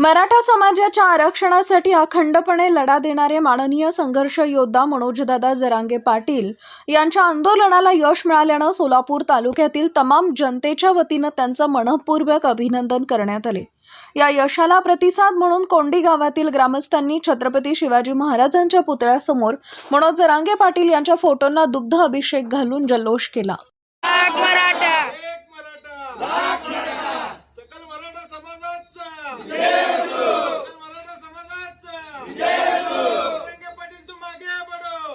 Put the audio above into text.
मराठा समाजाच्या आरक्षणासाठी अखंडपणे लढा देणारे माननीय संघर्ष योद्धा मनोजदादा जरांगे पाटील यांच्या आंदोलनाला यश मिळाल्यानं सोलापूर तालुक्यातील तमाम जनतेच्या वतीनं त्यांचं मनपूर्वक अभिनंदन करण्यात आले. या यशाला प्रतिसाद म्हणून कोंडी गावातील ग्रामस्थांनी छत्रपती शिवाजी महाराजांच्या पुतळ्यासमोर मनोज जरांगे पाटील यांच्या फोटोंना दुग्ध अभिषेक घालून जल्लोष केला. लाख मराठा!